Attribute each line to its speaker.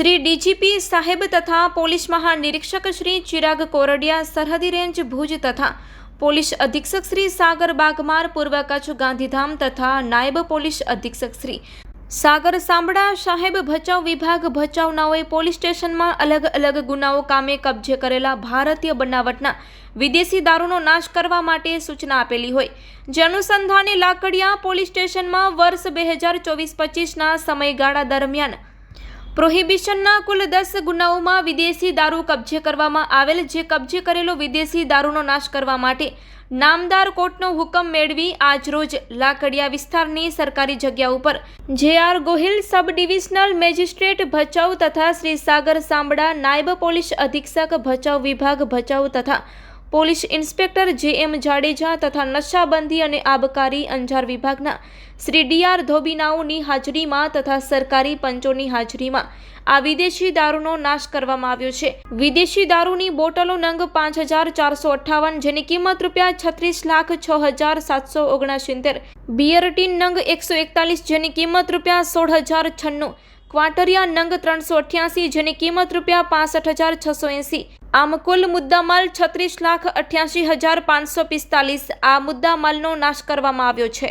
Speaker 1: Shri DGP સાહેબ તથા police મહાનિરીક્ષક શ્રી ચિરાગ કોરડિયા સરહદી રેન્જ ભુજ તથા પોલીસ અધિક્ષક શ્રી સાગર બાગમાર પૂર્વ કચ્છ ગાંધીધામ તથા નાયબ પોલીસ અધિક્ષક શ્રી સાગર સાંભળા સાહેબ ભચાઉ વિભાગ ભચાઉનાઓએ પોલીસ સ્ટેશનમાં અલગ અલગ ગુનાઓ કામે કબજે કરેલા ભારતીય બનાવટના વિદેશી દારૂનો નાશ કરવા માટે સૂચના આપેલી હોય. જે અનુસંધાને લાકડિયા પોલીસ સ્ટેશનમાં વર્ષ બે હજાર ચોવીસ પચીસના સમયગાળા દરમિયાન પ્રોહિબિશનના કુલ દસ ગુનાઓમાં વિદેશી દારૂ કબજે કરવામાં આવેલ, જે કબજે કરેલો વિદેશી દારૂનો નાશ કરવા માટે નામદાર કોર્ટનો હુકમ મેળવી આજરોજ લાકડિયા વિસ્તારની સરકારી જગ્યા ઉપર. J R Gohil sub divisional magistrate Bhachau તથા શ્રી સાગર સાંબડા નાયબ પોલીસ અધિક્ષક ભચાઉ વિભાગ ભચાઉ તથા પોલીસ ઇન્સ્પેક્ટર જે એમ જાડેજા તથા નશાબંધી અને આબકારી અંજાર વિભાગના શ્રી ડી આર ધોબીનાઓની હાજરીમાં તથા સરકારી પંચોની હાજરીમાં આ વિદેશી દારૂનો નાશ કરવામાં આવ્યો છે. વિદેશી દારૂની બોટલો નંગ પાંચ હજાર ચારસો અઠ્ઠાવન જેની કિંમત રૂપિયા છત્રીસ લાખ છ હજાર સાતસો ઓગણસિત્તેર બિયરટીન નંગ એકસો એકતાલીસ જેની કિંમત રૂપિયા સોળ હજાર છન્નું, ક્વાટરિયા નંગ ત્રણસો અઠ્યાસી જેની કિંમત રૂપિયા પાસઠ હજાર છસો એંસી આમ કુલ મુદ્દામાલ છત્રીસ લાખ અઠ્યાસી હજાર પાંચસો પિસ્તાલીસ આ મુદ્દામાલનો નાશ કરવામાં આવ્યો છે.